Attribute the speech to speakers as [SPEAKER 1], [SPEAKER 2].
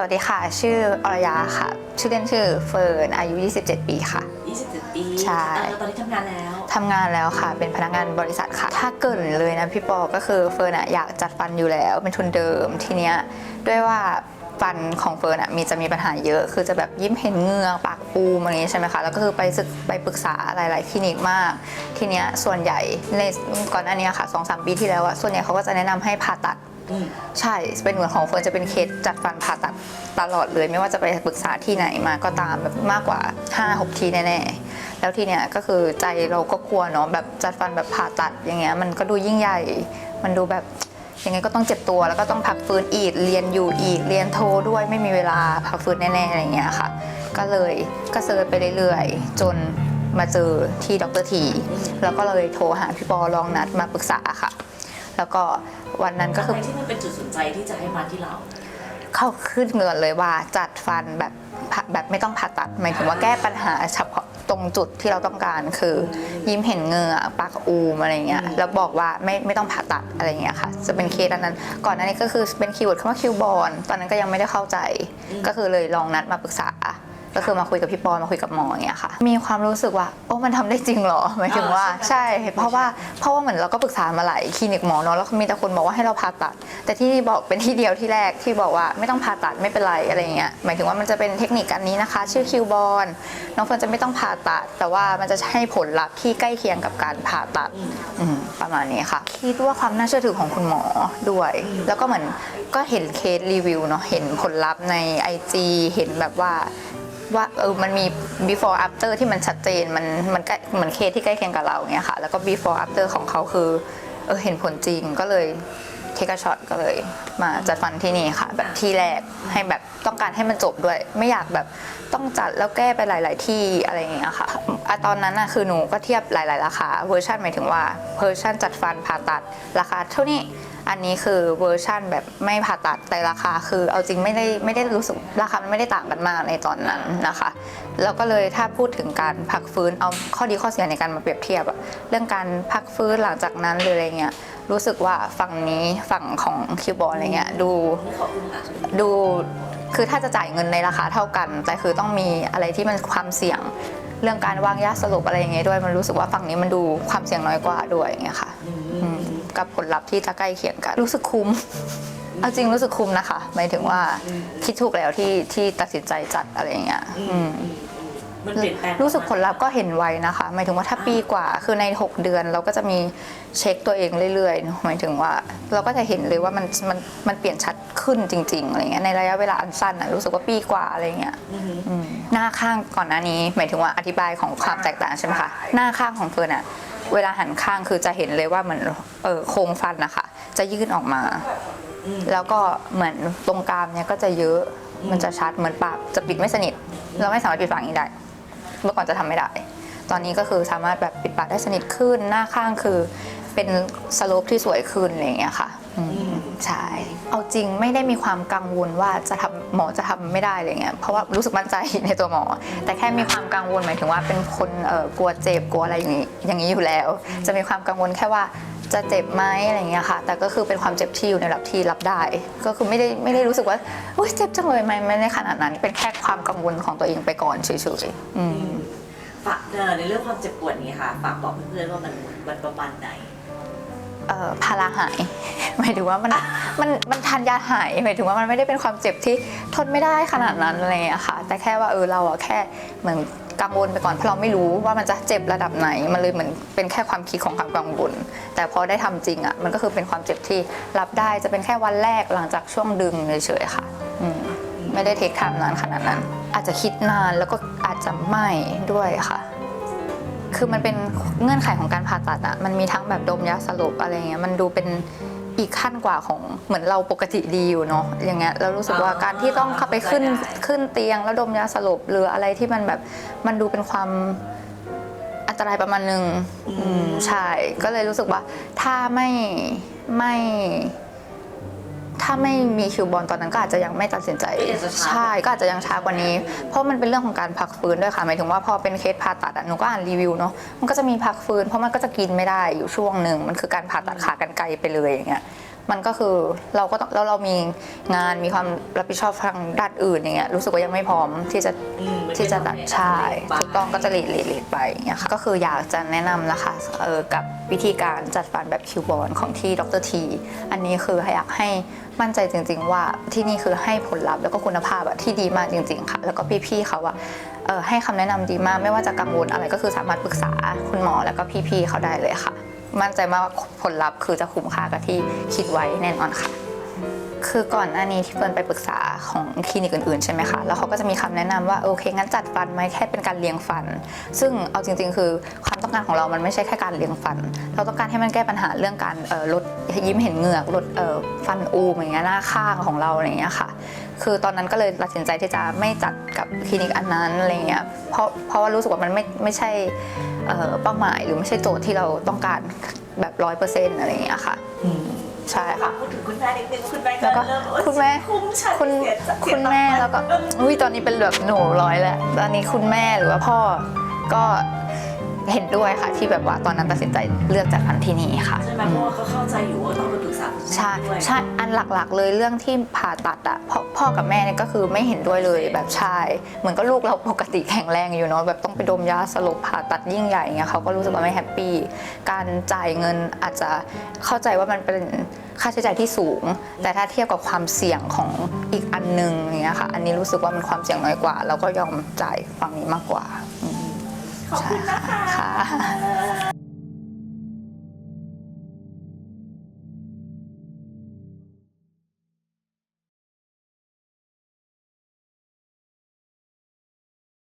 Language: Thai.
[SPEAKER 1] สวัสดีค่ะ ชื่ออรยาค่ะ ชื่อเล่นชื่อเฟิร์น อายุ 27 ปีค่ะ
[SPEAKER 2] 27 ปี
[SPEAKER 1] ใช่
[SPEAKER 2] เออตอนนี้ทำงานแล้ว
[SPEAKER 1] ทำงานแล้วค่ะ เป็นพนักงานบริษัทค่ะ ถ้าเกินเลยนะพี่ปอ ก็คือเฟิร์นอะอยากจัดฟันอยู่แล้ว เป็นทุนเดิม ทีเนี้ยด้วยว่าฟันของเฟิร์นอะมีจะมีปัญหาเยอะ คือจะแบบยิ้มเห็นเหงือกปากปูมอะไรอย่างงี้ใช่ไหมคะ แล้วก็คือไปศึกไปปรึกษาหลาย ๆ คลินิกมาก ทีเนี้ยส่วนใหญ่ในก่อนหน้านี้ค่ะสองสามปีที่แล้วอะส่วนใหญ่เขาก็จะแนะนำให้ผ่าตัด
[SPEAKER 2] อืม
[SPEAKER 1] ใช่เป็นเหมือนของเฟิร์นจะเป็นเคสจัดฟันผ่าตัดตลอดเลย ไม่ว่าจะไปปรึกษาที่ไหนมาก็ตามแบบมากกว่า 5-6 ทีแน่ๆ แล้วทีเนี้ยก็คือใจเราก็กลัวเนาะแบบจัดฟันแบบผ่าตัดอย่างเงี้ยมันก็ดูยิ่งใหญ่ มันดูแบบยังไงก็ต้องเจ็บตัวแล้วก็ต้องพักฟื้นอีกเรียนอยู่อีกเรียนโทด้วยไม่มีเวลาพักฟื้นแน่ๆอะไรเงี้ยค่ะ ก็เลยก็เซิร์ชไปเรื่อยๆ จนมาเจอที่ดรทีแล้วก็เลยโทรหาพี่ปอลองนัดมาปรึกษาค่ะ แล้วก็วันนั้นก็
[SPEAKER 2] อะ
[SPEAKER 1] คือ
[SPEAKER 2] ไรที่มันเป็นจุดสนใจที่จะให้มาที่เรา
[SPEAKER 1] เข้าขึ้นเงินเลยว่าจัดฟันแบบผ่าแบบไม่ต้องผ่าตัดหมายถึงว่าแก้ปัญหาเฉพาะตรงจุดที่เราต้องการคือ ยิ้มเห็นเหงือกปากอูมอะไรเงี้ย
[SPEAKER 2] อืม
[SPEAKER 1] แล้วบอกว่าไม่ไม่ต้องผ่าตัดอะไรเงี้ยค่ะ จะเป็นเคสอันนั้น ก่อนหน้านี้ก็คือเป็นคีย์เวิร์ดคำว่าคิวบอลตอนนั้นก็ยังไม่ได้เข้าใจ ก็คือเลยลองนัดมาปรึกษา ก็คือมาคุยกับพี่ปอนมาคุยกับหมออย่างเงี้ยค่ะ มีความรู้สึกว่าโอ้มันทำได้จริงเหรอหมายถึงว่า
[SPEAKER 2] อ่า
[SPEAKER 1] ใช่
[SPEAKER 2] ใช่
[SPEAKER 1] เพราะว่าเพราะว่าเหมือนเราก็ปรึกษามาหลายคลินิกหมอเนาะแล้วมีแต่คนบอกว่าให้เราผ่าตัด แต่ที่นี่บอกเป็นที่เดียวที่แรกที่บอกว่าไม่ต้องผ่าตัดไม่เป็นไรอะไรเงี้ยหมายถึงว่ามันจะเป็นเทคนิคอันนี้นะคะ ชื่อคิวบอลน้องเฟิร์นจะไม่ต้องผ่าตัด แต่ว่ามันจะให้ผลลัพธ์ที่ใกล้เคียงกับการผ่าตัดอืมประมาณนี้ค่ะ คิดว่าความน่าเชื่อถือของคุณหมอด้วย แล้วก็เหมือนก็เห็นเคสรีวิวเนาะเห็นผลลัพธ์ใน IG เห็นแบบว่า ว่าเออมันมี before after ที่มันชัดเจนมันมันใกล้เหมือนเคสที่ใกล้เคียงกับเราเนี้ยค่ะ แล้วก็ before after ของเขาคือเออเห็นผลจริงก็เลย เทคช็อตก็เลยมาจัดฟันที่นี่ค่ะ แบบที่แรกให้แบบต้องการให้มันจบด้วย ไม่อยากแบบต้องจัดแล้วแก้ไปหลาย ๆ ที่อะไรอย่างเงี้ยค่ะอะตอนนั้นน่ะคือหนูก็เทียบหลาย ๆ ราคาเวอร์ชันหมายถึงว่าเวอร์ชันจัดฟันผ่าตัดราคาเท่านี้อันนี้คือเวอร์ชั่นแบบไม่ผ่าตัดแต่ราคาคือเอาจริงไม่ได้ไม่ได้รู้สึกราคามันไม่ได้ต่างกันมากในตอนนั้นนะคะแล้วก็เลยถ้าพูดถึงการพักฟื้นเอาข้อดีข้อเสียในการมาเปรียบเทียบอะเรื่องการพักฟื้นหลังจากนั้นหรืออะไรเงี้ย รู้สึกว่าฝั่งนี้ฝั่งของคิวบอลอะไรเงี้ยดูดูคือถ้าจะจ่ายเงินในราคาเท่ากัน แต่คือต้องมีอะไรที่มันความเสี่ยงเรื่องการวางยาสลบอะไรอย่างเงี้ยด้วย มันรู้สึกว่าฝั่งนี้มันดูความเสี่ยงน้อยกว่าด้วยอย่างเงี้ยค่ะกับผลลัพธ์ที่จะใกล้เคียงกัน รู้สึกคุ้มเอาจริงรู้สึกคุ้มนะคะหมายถึงว่าคิดถูกแล้วที่ที่ตัดสินใจจัดอะไรอย่างเงี้ย ม
[SPEAKER 2] มันเปลี่ยนแปลง
[SPEAKER 1] รู้สึกผลลัพธ์ก็เห็นไวนะคะ หมายถึงว่าถ้าปีกว่าคือใน 6 เดือนเราก็จะมีเช็คตัวเองเรื่อยๆเนอะหมายถึงว่าเราก็จะเห็นเลยว่ามันมันมันเปลี่ยนชัดขึ้นจริงๆอะไรเงี้ยในระยะเวลาอันสั้นนะรู้สึกว่าปีกว่าอะไรเงี้ย
[SPEAKER 2] อือหือ
[SPEAKER 1] อืมหน้าข้างก่อนหน้านี้ หมายถึงว่าอธิบายของความแตกต่างใช่ไหมคะหน้าข้างของเฟิร์นอะเวลาหันข้างคือจะเห็นเลยว่าเหมือนเออโครงฟันนะคะ จะยื่นออกมา
[SPEAKER 2] อืม
[SPEAKER 1] แล้วก็เหมือนตรงกรามเนี่ยก็จะเยอะมันจะชัดเหมือนปากจะปิดไม่สนิท เราไม่สามารถปิดปากอย่างนี้ได้ เมื่อก่อนจะทำไม่ได้ ตอนนี้ก็คือสามารถแบบปิดปากได้สนิทขึ้น หน้าข้างคือเป็นสโลปที่สวยขึ้นอะไรอย่างเงี้ยค่ะอืมใช่ เอาจริงไม่ได้มีความกังวลว่าจะทำหมอจะทำไม่ได้อะไรเงี้ย เพราะว่ารู้สึกมั่นใจในตัวหมอ แต่แค่มีความกังวลหมายถึงว่าเป็นคนเอ่อกลัวเจ็บกลัวอะไรอย่างงี้อย่างนี้อยู่แล้ว จะมีความกังวลแค่ว่า จะเจ็บไหมอะไรอย่างเงี้ยค่ะ แต่ก็คือเป็นความเจ็บที่อยู่ในระดับที่รับได้ ก็คือไม่ได้ไม่ได้รู้สึกว่าอุ้ยเจ็บจังเลยไหมไม่ได้ขนาดนั้น เป็นแค่ความกังวลของตัวเองไปก่อนเฉยๆอืม
[SPEAKER 2] ฝากเอ่อในเรื่องความเจ็บปวดนี้ค่ะฝากบอกเพื่อนๆว่ามันมันประมาณไหน
[SPEAKER 1] เอ่อพาราหายหมายถึงว่ามันมันมันทานยาหายหมายถึงว่ามันไม่ได้เป็นความเจ็บที่ทนไม่ได้ขนาดนั้นอะไรอย่างเงี้ยค่ะ แต่แค่ว่าเออเราอะแค่เหมือน กังวลไปก่อนเพราะเราไม่รู้ว่ามันจะเจ็บระดับไหน มันเลยเหมือนเป็นแค่ความคิดของความกังวล แต่พอได้ทำจริงอะมันก็คือเป็นความเจ็บที่รับได้จะเป็นแค่วันแรกหลังจากช่วงดึงเฉยๆค่ะมไม่ได้เทคไทม์นานขนาดนั้น อาจจะคิดนานแล้วก็อาจจะไม่ด้วยค่ะคือมันเป็นเงื่อนไขของการผ่าตัดอะมันมีทั้งแบบดมยาสลบอะไรเงี้ย มันดูเป็น อีกขั้นกว่าของเหมือนเราปกติดีอยู่เนาะอย่างเงี้ยเรารู้สึกว่า
[SPEAKER 2] อ่า
[SPEAKER 1] การที่ต้องเข้าไปขึ้น
[SPEAKER 2] เข้าใจได้
[SPEAKER 1] ขึ้นเตียงแล้วดมยาสลบหรืออะไรที่มันแบบมันดูเป็นความอันตรายประมาณหนึ่งอืมใช่ก็เลยรู้สึกว่าถ้าไม่ไม่ ถ้าไม่มีคิวบอลตอนนั้นก็อาจจะยังไม่ตัดสินใจ
[SPEAKER 2] ก็อาจจะช้า
[SPEAKER 1] ใช่ก็อาจจะยังช้ากว่านี้ เพราะมันเป็นเรื่องของการพักฟื้นด้วยค่ะหมายถึงว่าพอเป็นเคสผ่าตัดอะหนูก็อ่านรีวิวเนาะมันก็จะมีพักฟื้นเพราะมันก็จะกินไม่ได้อยู่ช่วงหนึ่งมันคือการผ่าตัดขากรรไกรไปเลยอย่างเงี้ย มันก็คือเราก็ต้องแล้วเรามีงานมีความรับผิดชอบทางด้านอื่นอย่างเงี้ยรู้สึกว่ายังไม่พร้อมที่จะ
[SPEAKER 2] อืมมัน
[SPEAKER 1] ที่จะตัด
[SPEAKER 2] ไม่
[SPEAKER 1] ใช่
[SPEAKER 2] ไม่
[SPEAKER 1] ถูกต้องก็จะหลีดหลีดหลีดไปอย่างเงี้ยค่ะก็คืออยากจะแนะนำนะคะเออกับวิธีการจัดฟันแบบคิวบอลของที่ดรทีอันนี้คืออยากให้มั่นใจจริง ๆ ว่าที่นี่คือให้ผลลัพธ์แล้วก็คุณภาพอะที่ดีมากจริง ๆ ค่ะ แล้วก็พี่ๆเขาอะ เออให้คำแนะนำดีมากไม่ว่าจะกังวลอะไรก็คือสามารถปรึกษาคุณหมอแล้วก็พี่ๆเขาได้เลยค่ะ มั่นใจมากว่าผลลัพธ์คือจะคุ้มค่ากับที่คิดไว้แน่นอนค่ะ คือก่อนหน้านี้ที่เฟิร์นไปปรึกษาของคลินิกอื่นๆใช่ไหมคะแล้วเขาก็จะมีคำแนะนำว่าโอเคงั้นจัดฟันไหมแค่เป็นการเลี้ยงฟัน ซึ่งเอาจริง ๆ คือความต้องการของเรามันไม่ใช่แค่การเลี้ยงฟัน เราต้องการให้มันแก้ปัญหาเรื่องการลด ยิ้มเห็นเหงือกลดเอ่อฟันอูมอย่างเงี้ยหน้าข้างของเราอะไรอย่างเงี้ยค่ะ คือตอนนั้นก็เลยตัดสินใจที่จะไม่จัดกับคลินิกอันนั้นอะไรเงี้ยเพราะเพราะว่ารู้สึกว่ามันไม่ไม่ใช่เอ่อเป้าหมายหรือไม่ใช่โจทย์ที่เราต้องการแบบร้อยเปอร์เซ็นต์อะไรอย่างเงี้ยค่ะ
[SPEAKER 2] อืม
[SPEAKER 1] ใช่ค่ะ
[SPEAKER 2] พูดถึงคุณแม่นิดนึงคุณแม่
[SPEAKER 1] แล้วก็
[SPEAKER 2] เริ่ม
[SPEAKER 1] คุณแม่
[SPEAKER 2] คุ้มฉัน
[SPEAKER 1] คุณ
[SPEAKER 2] เสียจัดเสีย
[SPEAKER 1] คุณแม่แล้วก็อุ้ยตอนนี้เป็นแบบหนูร้อยแล้วตอนนี้คุณแม่หรือว่าพ่อก็ เห็นด้วยค่ะ ที่แบบว่าตอนนั้นตัดสินใจเลือกจากอันที่นี่ค่ะ
[SPEAKER 2] ใช่ไหมเพราะว่าเขาเข้าใจอยู่ว่าต้องไปปรึกษาคุณแม่
[SPEAKER 1] ใช่
[SPEAKER 2] ด้วย
[SPEAKER 1] ใช่อันหลักๆ เลยเรื่องที่ผ่าตัดอะพ่อพ่อกับแม่เนี่ยก็คือไม่เห็นด้วยเลยแบบใช่เหมือนก็ลูกเราปกติแข็งแรงอยู่เนาะแบบต้องไปดมยาสลบผ่าตัดยิ่งใหญ่เงี้ยเขาก็รู้สึกว่าไม่แฮปปี้การจ่ายเงินอาจจะเข้าใจว่ามันเป็นค่าใช้จ่ายที่สูง แต่ถ้าเทียบกับความเสี่ยงของอีกอันหนึงเงี้ยค่ะ อันนี้รู้สึกว่ามันความเสี่ยงน้อยกว่า เราก็ยอมจ่ายฝั่งนี้มากกว่าอืม
[SPEAKER 2] ขอบคุณนะคะ
[SPEAKER 1] ค่ะ